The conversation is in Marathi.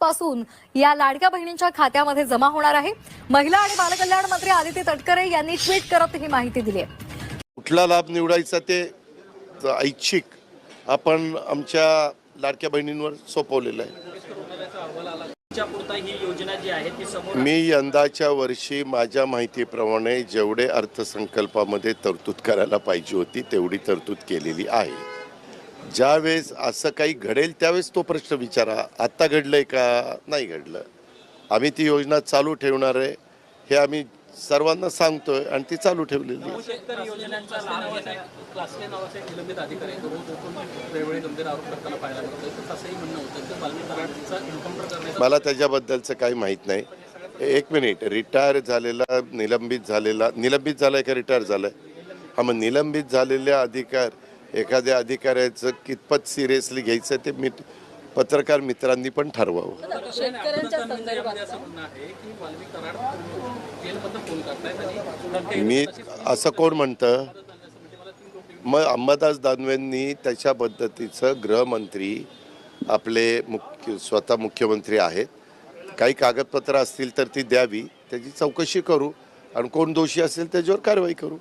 पासून या लाडक्या बहिणींच्या खात्यामध्ये जमा होणार आहे. महिला आणि बालकल्याण मंत्री आदिती तटकरे यांनी ट्विट करत ही माहिती दिली आहे. कुठला लाभ निवडायचा ते ऐच्छिक आपण आमच्या लाडक्या बहिणींवर सोपवलेलं आहे. मी यंदाच्या वर्षी माझ्या माहितीप्रमाणे जेवढे अर्थसंकल्पामध्ये तरतूद करायला पाहिजे होती तेवढी तरतूद केलेली आहे. ज्यावेळेस असं काही घडेल त्यावेळेस तो प्रश्न विचारा आत्ता घडलंय का? नाही घडलं. आम्ही ती योजना चालू ठेवणार आहे हे आम्ही सर्वांना सांगतोय आणि ती चालू ठेवलेली मला त्याच्याबद्दलचं काही माहीत नाही. एक मिनिट रिटायर झालेला निलंबित झालेला निलंबित झालाय का रिटायर झालाय? हा मग निलंबित झालेल्या अधिकार एखाद्या अधिकाऱ्याचं कितपत सिरियसली घ्यायचं ते मी पत्रकार मित्रांनी पण ठरवावं. मी असं कोण म्हणतं? मग अंबादास दानवेंनी त्याच्या पद्धतीचं गृहमंत्री आपले मुख्य स्वतः मुख्यमंत्री आहेत. काही कागदपत्र असतील तर ती द्यावी. त्याची चौकशी करू. आणि कोण दोषी असेल त्याच्यावर कारवाई करू.